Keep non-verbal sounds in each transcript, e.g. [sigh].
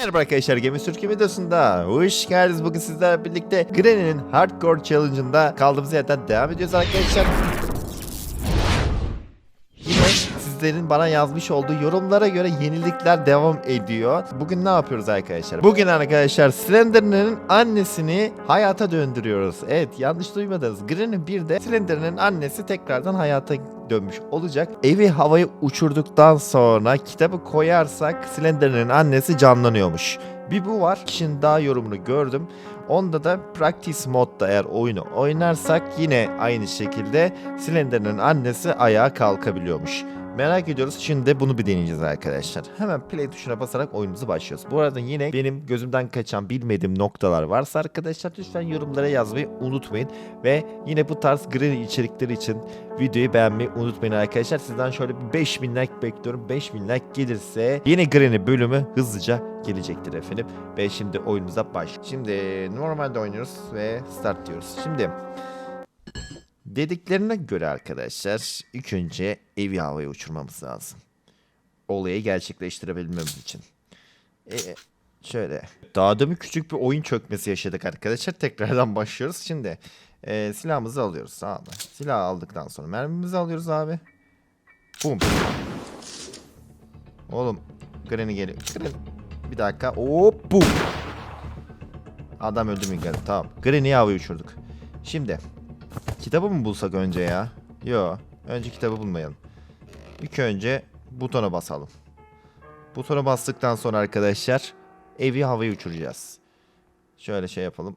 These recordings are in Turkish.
Merhaba arkadaşlar Gemi Türkiye videosunda hoş geldiniz. Bugün sizlerle birlikte Granny'nin Hardcore Challenge'ında kaldığımız yerden devam ediyoruz arkadaşlar. Sizlerin bana yazmış olduğu yorumlara göre yenilikler devam ediyor. Bugün ne yapıyoruz arkadaşlar? Bugün arkadaşlar Slenderman'ın annesini hayata döndürüyoruz. Evet yanlış duymadınız. Granny bir de Slenderman'ın annesi tekrardan hayata dönmüş olacak. Evi havaya uçurduktan sonra kitabı koyarsak Slenderman'ın annesi canlanıyormuş. Bir bu var. Kişinin daha yorumunu gördüm. Onda da practice modda eğer oyunu oynarsak yine aynı şekilde Slender'ın annesi ayağa kalkabiliyormuş. Merak ediyoruz. Şimdi de bunu bir deneyeceğiz arkadaşlar. Hemen play tuşuna basarak oyunumuzu başlıyoruz. Bu arada yine benim gözümden kaçan bilmediğim noktalar varsa arkadaşlar lütfen yorumlara yazmayı unutmayın. Ve yine bu tarz granny içerikleri için videoyu beğenmeyi unutmayın arkadaşlar. Sizden şöyle bir 5000 like bekliyorum. 5000 like gelirse yeni granny bölümü hızlıca gelecektir efendim. Ve şimdi oyunumuza baş. Şimdi normalde oynuyoruz ve start diyoruz. Şimdi dediklerine göre arkadaşlar ilk önce evi havaya uçurmamız lazım. Olayı gerçekleştirebilmemiz için. E, şöyle. Daha da mı küçük bir oyun çökmesi yaşadık arkadaşlar. Tekrardan başlıyoruz. Şimdi e, silahımızı alıyoruz tamam mı? Silah aldıktan sonra mermimizi alıyoruz abi. Bum. Oğlum Granny geliyor. Bir dakika. Hop bum. Adam öldü mü? Tamam. Granny'yi havaya uçurduk. Şimdi kitabı mı bulsak önce ya? Yo. Önce kitabı bulmayalım. İlk önce butona basalım. Butona bastıktan sonra arkadaşlar evi havaya uçuracağız. Şöyle şey yapalım.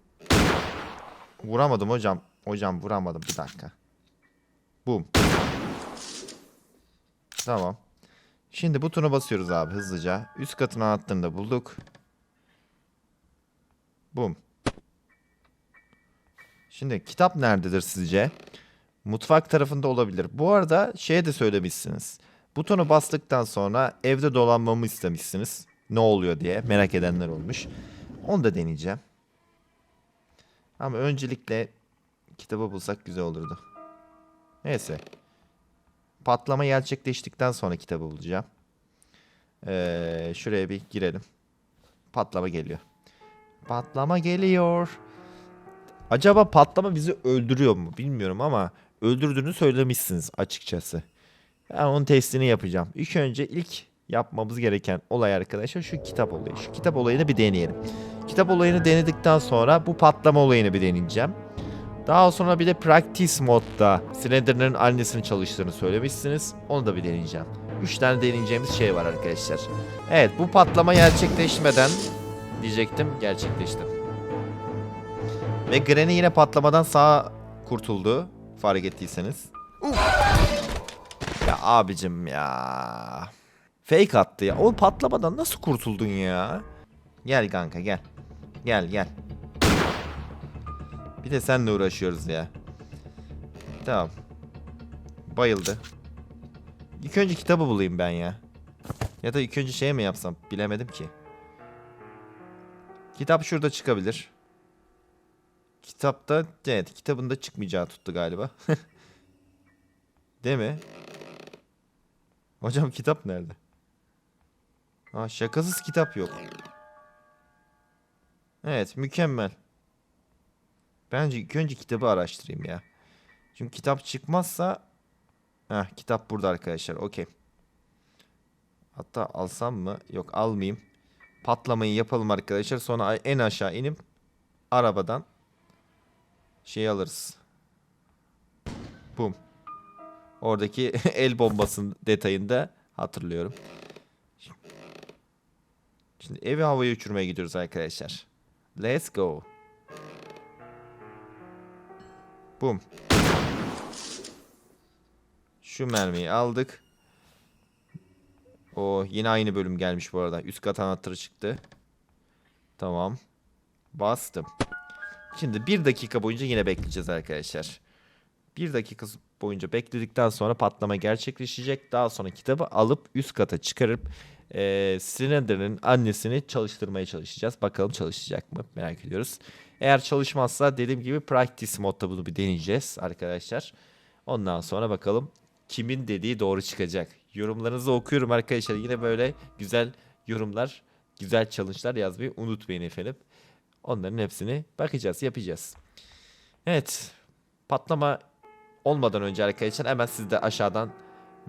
Vuramadım hocam. Hocam vuramadım. Bir dakika. Bum. Tamam. Şimdi butona basıyoruz abi hızlıca. Üst katın anahtarını da bulduk. Bum. Şimdi kitap nerededir sizce? Mutfak tarafında olabilir. Bu arada şeye de söylemişsiniz. Butonu bastıktan sonra evde dolanmamı istemişsiniz. Ne oluyor diye merak edenler olmuş. Onu da deneyeceğim. Ama öncelikle kitabı bulsak güzel olurdu. Neyse. Patlama gerçekleştikten sonra kitabı bulacağım. Ee, şuraya bir girelim. Patlama geliyor. Patlama geliyor. Acaba patlama bizi öldürüyor mu bilmiyorum ama öldürdüğünü söylemişsiniz açıkçası. Ben onun testini yapacağım. İlk önce ilk yapmamız gereken olay arkadaşlar şu kitap olayı. Şu kitap olayını bir deneyelim. Kitap olayını denedikten sonra bu patlama olayını bir deneyeceğim. Daha sonra bir de practice modda Slender'ın annesini çalıştığını söylemişsiniz. Onu da bir deneyeceğim. 3 tane deneyeceğimiz şey var arkadaşlar. Evet bu patlama gerçekleşmeden diyecektim gerçekleşti. Ve Granny yine patlamadan sağ kurtuldu. Fark ettiyseniz. Ya abicim ya. Fake attı ya. O patlamadan nasıl kurtuldun ya? Gel kanka gel. Gel gel. Bir de seninle uğraşıyoruz ya. Tamam. Bayıldı. İlk önce kitabı bulayım ben ya. Ya da ilk önce şey mi yapsam bilemedim ki. Kitap şurada çıkabilir. Kitapta evet kitabında çıkmayacağı tuttu galiba. [laughs] Değil mi? Hocam kitap nerede? Ha şakasız kitap yok. Evet mükemmel. Bence ilk önce kitabı araştırayım ya. Çünkü kitap çıkmazsa... Heh kitap burada arkadaşlar okey. Hatta alsam mı? Yok almayayım. Patlamayı yapalım arkadaşlar. Sonra en aşağı inip arabadan şey alırız. Bum. Oradaki [laughs] el bombasının detayında hatırlıyorum. Şimdi evi havaya uçurmaya gidiyoruz arkadaşlar. Let's go. Bum. Şu mermiyi aldık. O yine aynı bölüm gelmiş bu arada. Üst kat anahtarı çıktı. Tamam. Bastım. Şimdi bir dakika boyunca yine bekleyeceğiz arkadaşlar. Bir dakika boyunca bekledikten sonra patlama gerçekleşecek. Daha sonra kitabı alıp üst kata çıkarıp e, Slender'ın annesini çalıştırmaya çalışacağız. Bakalım çalışacak mı merak ediyoruz. Eğer çalışmazsa dediğim gibi practice modda bunu bir deneyeceğiz arkadaşlar. Ondan sonra bakalım kimin dediği doğru çıkacak. Yorumlarınızı okuyorum arkadaşlar. Yine böyle güzel yorumlar güzel challenge'lar yazmayı unutmayın efendim. Onların hepsini bakacağız, yapacağız. Evet. Patlama olmadan önce arkadaşlar hemen siz de aşağıdan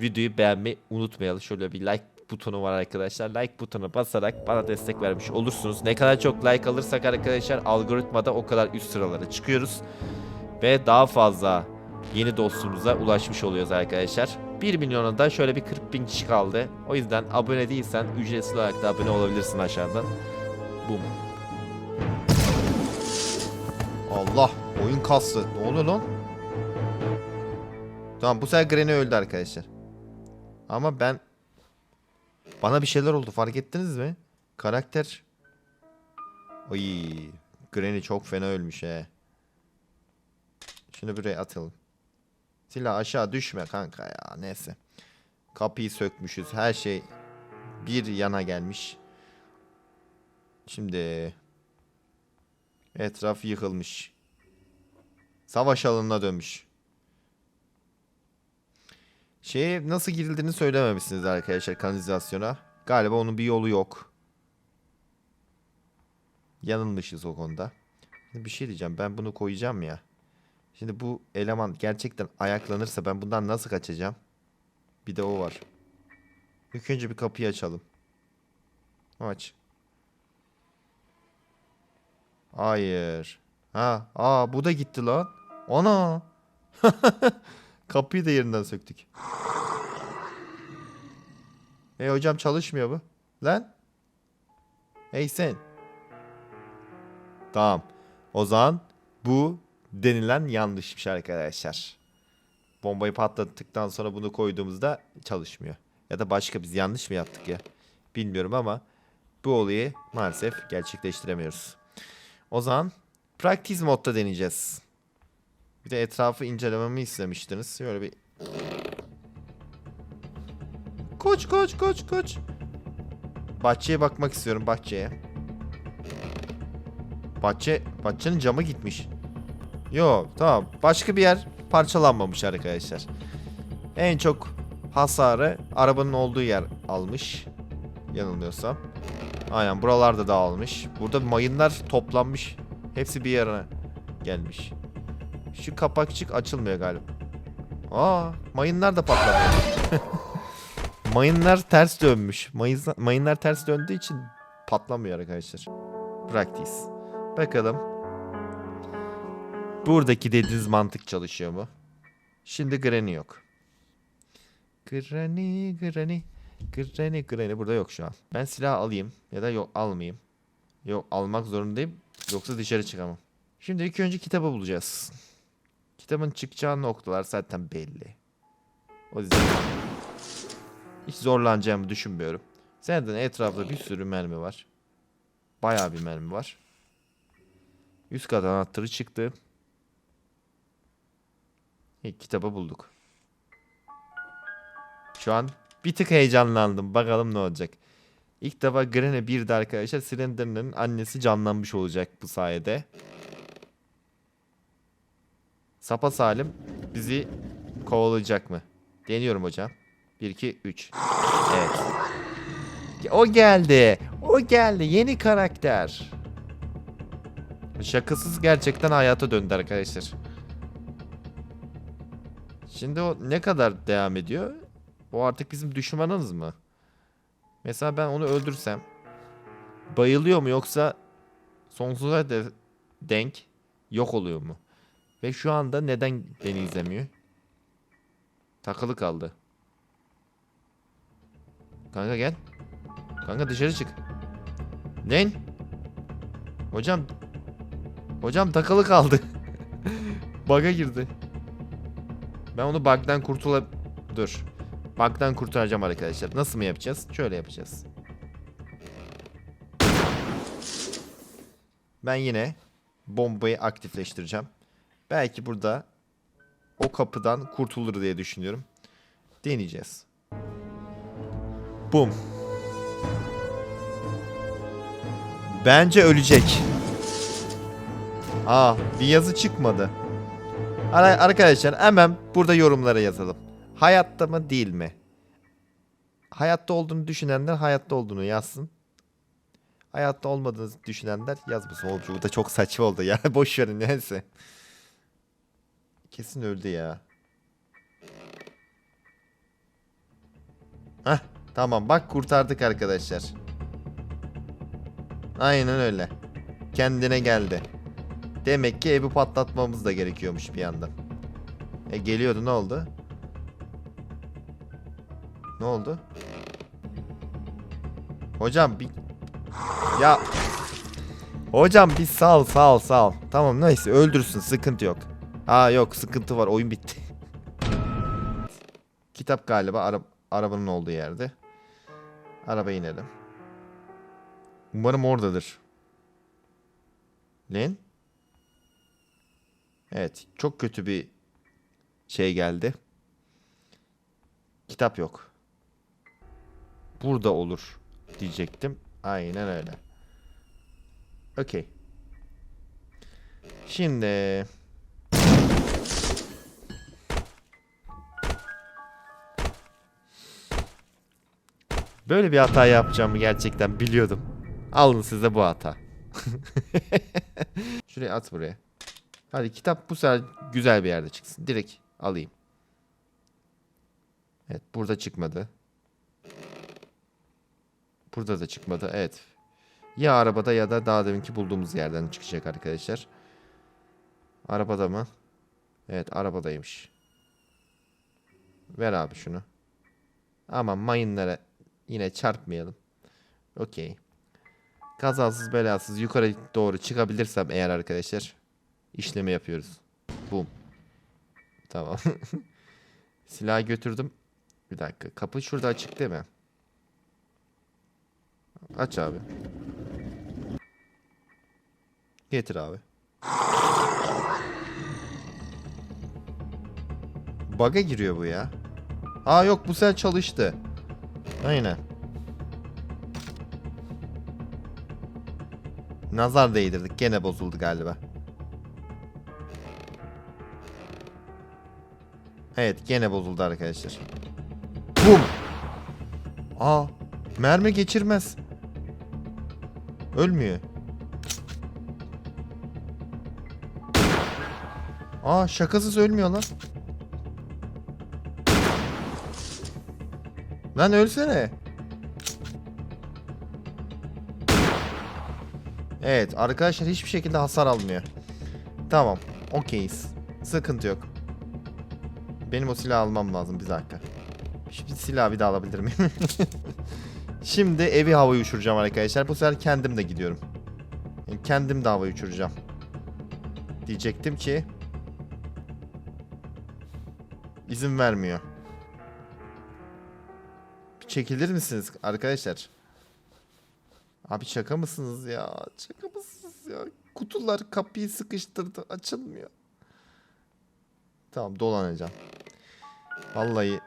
videoyu beğenmeyi unutmayalım. Şöyle bir like butonu var arkadaşlar. Like butonuna basarak bana destek vermiş olursunuz. Ne kadar çok like alırsak arkadaşlar algoritmada o kadar üst sıralara çıkıyoruz. Ve daha fazla yeni dostumuza ulaşmış oluyoruz arkadaşlar. 1 milyona da şöyle bir 40 bin kişi kaldı. O yüzden abone değilsen ücretsiz olarak da abone olabilirsin aşağıdan. Bum. Allah oyun kastı. Ne oluyor lan? Tamam bu sefer Granny öldü arkadaşlar. Ama ben bana bir şeyler oldu fark ettiniz mi? Karakter Oy Granny çok fena ölmüş he. Şunu buraya atalım. Silah aşağı düşme kanka ya neyse. Kapıyı sökmüşüz her şey bir yana gelmiş. Şimdi etraf yıkılmış. Savaş alanına dönmüş. Şeye nasıl girildiğini söylememişsiniz arkadaşlar kanalizasyona. Galiba onun bir yolu yok. Yanılmışız o konuda. Bir şey diyeceğim ben bunu koyacağım ya. Şimdi bu eleman gerçekten ayaklanırsa ben bundan nasıl kaçacağım? Bir de o var. İlk önce bir kapıyı açalım. Aç. Hayır. Ha, aa bu da gitti lan. Ana. [laughs] Kapıyı da yerinden söktük. Hey hocam çalışmıyor bu. Lan. Hey sen. Tamam. O zaman bu denilen yanlışmış arkadaşlar. Bombayı patlattıktan sonra bunu koyduğumuzda çalışmıyor. Ya da başka biz yanlış mı yaptık ya? Bilmiyorum ama bu olayı maalesef gerçekleştiremiyoruz. O zaman practice modda deneyeceğiz. Bir de etrafı incelememi istemiştiniz. Şöyle bir Koç koç koç koç. Bahçeye bakmak istiyorum bahçeye. Bahçe, bahçenin camı gitmiş. Yo tamam. Başka bir yer parçalanmamış arkadaşlar. En çok hasarı arabanın olduğu yer almış. Yanılmıyorsam. Aynen buralarda dağılmış. Burada mayınlar toplanmış. Hepsi bir yerine gelmiş. Şu kapakçık açılmıyor galiba. Aa, mayınlar da patlamıyor. [laughs] mayınlar ters dönmüş. Mayın- mayınlar ters döndüğü için patlamıyor arkadaşlar. Practice. Bakalım. Buradaki dediğiniz mantık çalışıyor mu? Şimdi Granny yok. Granny, Granny. Granny, Granny burada yok şu an. Ben silah alayım ya da yok almayayım. Yok almak zorundayım. Yoksa dışarı çıkamam. Şimdi ilk önce kitabı bulacağız. Kitabın çıkacağı noktalar zaten belli. O yüzden hiç zorlanacağımı düşünmüyorum. Zaten etrafta bir sürü mermi var. Bayağı bir mermi var. Üst kat anahtarı çıktı. İlk kitabı bulduk. Şu an bir tık heyecanlandım. Bakalım ne olacak. İlk defa Granny 1'de arkadaşlar Slenderman'ın annesi canlanmış olacak bu sayede. Sapa salim bizi kovalayacak mı? Deniyorum hocam. 1 2 3. Evet. O geldi. O geldi. Yeni karakter. Şakasız gerçekten hayata döndü arkadaşlar. Şimdi o ne kadar devam ediyor? O artık bizim düşmanımız mı? Mesela ben onu öldürsem bayılıyor mu yoksa sonsuza de denk yok oluyor mu? Ve şu anda neden beni izlemiyor? Takılı kaldı. Kanka gel. Kanka dışarı çık. Lan. Hocam. Hocam takılı kaldı. [laughs] Bug'a girdi. Ben onu bug'dan kurtula... Dur. Bug'dan kurtaracağım arkadaşlar. Nasıl mı yapacağız? Şöyle yapacağız. Ben yine bombayı aktifleştireceğim. Belki burada o kapıdan kurtulur diye düşünüyorum. Deneyeceğiz. Bum. Bence ölecek. Aa, bir yazı çıkmadı. Ara- Arkadaşlar hemen burada yorumlara yazalım. Hayatta mı değil mi? Hayatta olduğunu düşünenler hayatta olduğunu yazsın. Hayatta olmadığınızı düşünenler yazmasın. Bu da çok saçma oldu ya. [laughs] Boş verin neyse. Kesin öldü ya. Hah tamam bak kurtardık arkadaşlar. Aynen öyle. Kendine geldi. Demek ki evi patlatmamız da gerekiyormuş bir yandan. E geliyordu ne oldu? Ne oldu? Hocam bir... Ya... Hocam bir sal sal sal. Tamam neyse öldürsün sıkıntı yok. Aa yok sıkıntı var oyun bitti. [laughs] Kitap galiba ara arabanın olduğu yerde. Arabaya inelim. Umarım oradadır. Len? Evet çok kötü bir şey geldi. Kitap yok. Burada olur diyecektim. Aynen öyle. Okey. Şimdi böyle bir hata yapacağımı gerçekten biliyordum. Alın size bu hata. [laughs] Şuraya at buraya. Hadi kitap bu sefer güzel bir yerde çıksın. Direkt alayım. Evet burada çıkmadı. Burada da çıkmadı. Evet. Ya arabada ya da daha deminki bulduğumuz yerden çıkacak arkadaşlar. Arabada mı? Evet arabadaymış. Ver abi şunu. Ama mayınlara yine çarpmayalım. Okey. Kazasız belasız yukarı doğru çıkabilirsem eğer arkadaşlar işlemi yapıyoruz. Boom. Tamam. [laughs] Silahı götürdüm. Bir dakika. Kapı şurada açık değil mi? Aç abi. Getir abi. Bug'a giriyor bu ya. Aa yok bu sefer çalıştı. Aynen. Nazar değdirdik. Gene bozuldu galiba. Evet gene bozuldu arkadaşlar. Bum. Aa mermi geçirmez. Ölmüyor. Aa şakasız ölmüyor lan. Lan ölsene. Evet arkadaşlar hiçbir şekilde hasar almıyor. Tamam. Okeyiz. Sıkıntı yok. Benim o silahı almam lazım bir dakika. Şimdi silahı bir daha alabilir miyim? [laughs] Şimdi evi havaya uçuracağım arkadaşlar. Bu sefer kendim de gidiyorum. Yani kendim de havaya uçuracağım. Diyecektim ki izin vermiyor. Çekilir misiniz arkadaşlar? Abi şaka mısınız ya? Şaka mısınız ya? Kutular kapıyı sıkıştırdı. Açılmıyor. Tamam dolanacağım. Vallahi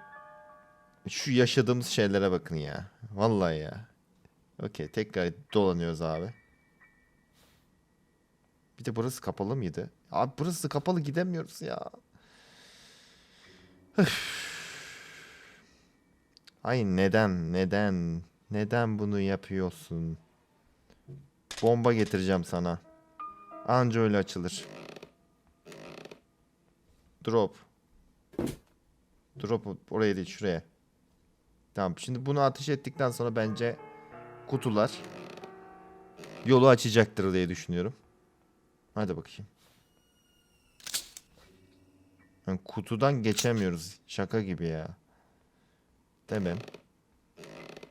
şu yaşadığımız şeylere bakın ya. Vallahi ya. Okey tekrar dolanıyoruz abi. Bir de burası kapalı mıydı? Abi burası kapalı gidemiyoruz ya. Üf. Ay neden neden neden bunu yapıyorsun? Bomba getireceğim sana. Anca öyle açılır. Drop. Drop oraya değil şuraya. Tamam şimdi bunu ateş ettikten sonra bence kutular yolu açacaktır diye düşünüyorum. Hadi bakayım. Yani kutudan geçemiyoruz. Şaka gibi ya. Demem.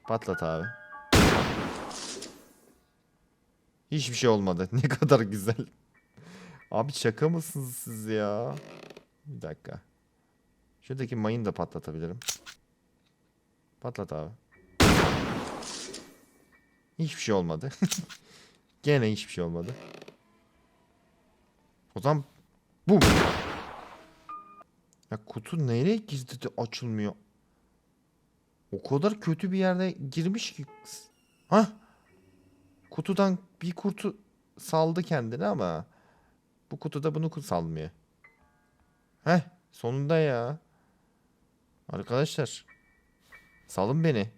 Patlat abi. Hiçbir şey olmadı. [laughs] Ne kadar güzel. Abi şaka mısınız siz ya? Bir dakika. Şuradaki mayını da patlatabilirim. Patlat abi. Hiçbir şey olmadı. [laughs] Gene hiçbir şey olmadı. O zaman bu. Ya kutu nereye gizli de açılmıyor? O kadar kötü bir yerde girmiş ki. Ha? Kutudan bir kurtu saldı kendini ama bu kutuda bunu salmıyor. Heh sonunda ya. Arkadaşlar salın beni.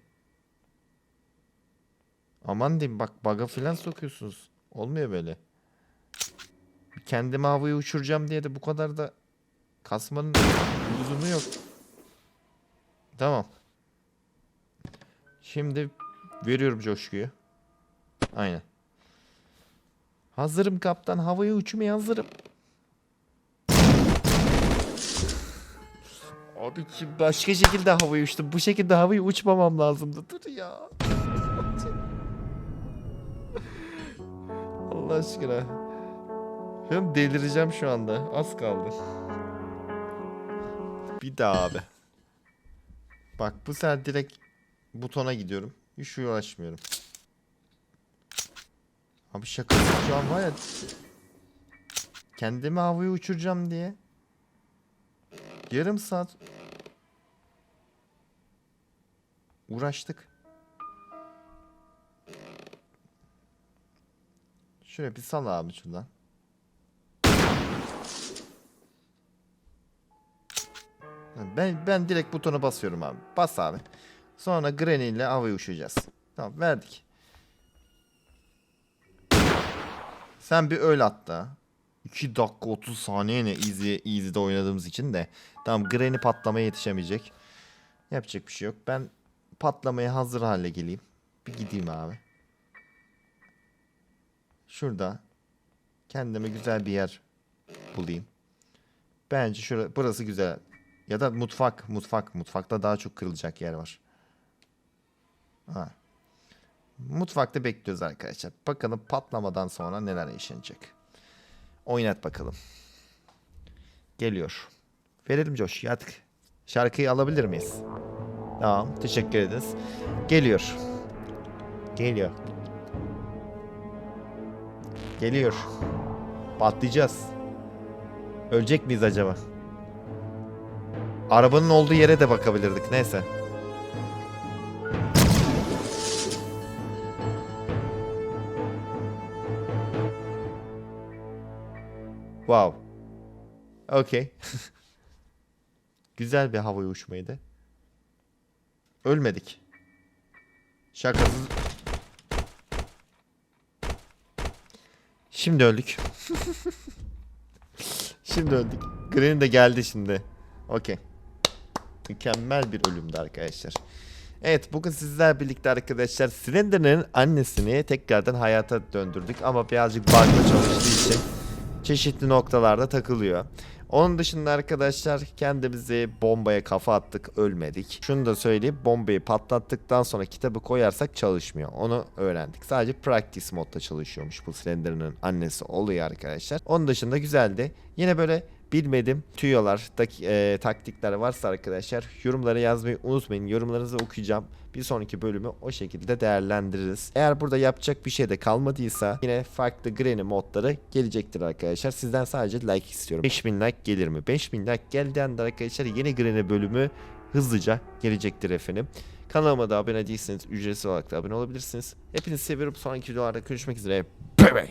Aman diyeyim bak baga filan sokuyorsunuz. Olmuyor böyle. Kendimi havaya uçuracağım diye de bu kadar da kasmanın lüzumu yok. Tamam. Şimdi veriyorum coşkuyu. Aynen. Hazırım kaptan. Havaya uçmaya hazırım. Abi ki başka şekilde havaya uçtum. Bu şekilde havaya uçmamam lazımdı. Dur ya. [laughs] Allah aşkına. Ben delireceğim şu anda. Az kaldı. Bir daha abi. Bak bu sefer direkt butona gidiyorum. Hiç uğraşmıyorum. Abi şakası şu an var ya. Kendimi havaya uçuracağım diye. Yarım saat uğraştık. Şöyle bir sal abi şuradan. Ben ben direkt butona basıyorum abi. Bas abi. Sonra Granny ile havaya uçacağız. Tamam verdik. Sen bir öl hatta. 2 dakika 30 saniye ne easy, easy'de oynadığımız için de. Tamam Granny patlamaya yetişemeyecek. Yapacak bir şey yok. Ben patlamaya hazır hale geleyim. Bir gideyim abi. Şurada kendime güzel bir yer bulayım. Bence şura, burası güzel. Ya da mutfak, mutfak. Mutfakta daha çok kırılacak yer var. Ha. Mutfakta bekliyoruz arkadaşlar. Bakalım patlamadan sonra neler yaşanacak. Oynat bakalım. Geliyor. Verelim Coş artık. Şarkıyı alabilir miyiz? Tamam. Teşekkür ederiz. Geliyor. Geliyor. Geliyor. Patlayacağız. Ölecek miyiz acaba? Arabanın olduğu yere de bakabilirdik. Neyse. Wow. Okey. [laughs] Güzel bir havaya uçmaydı. Ölmedik. Şakasız. Şimdi öldük. [laughs] şimdi öldük. Green de geldi şimdi. Okey. Mükemmel bir ölümdü arkadaşlar. Evet bugün sizler birlikte arkadaşlar Slender'ın annesini tekrardan hayata döndürdük ama birazcık bug'la çalıştığı için çeşitli noktalarda takılıyor. Onun dışında arkadaşlar kendimizi bombaya kafa attık ölmedik. Şunu da söyleyeyim bombayı patlattıktan sonra kitabı koyarsak çalışmıyor. Onu öğrendik. Sadece practice modda çalışıyormuş bu Slender'ın annesi oluyor arkadaşlar. Onun dışında güzeldi. Yine böyle bilmedim tüyolar, dak- e, taktikler varsa arkadaşlar yorumlara yazmayı unutmayın. Yorumlarınızı okuyacağım. Bir sonraki bölümü o şekilde değerlendiririz. Eğer burada yapacak bir şey de kalmadıysa yine farklı Granny modları gelecektir arkadaşlar. Sizden sadece like istiyorum. 5000 like gelir mi? 5000 like geldiğinde anda arkadaşlar yeni Granny bölümü hızlıca gelecektir efendim. Kanalıma da abone değilseniz ücretsiz olarak da abone olabilirsiniz. Hepinizi seviyorum. Sonraki videolarda görüşmek üzere. Bye bye.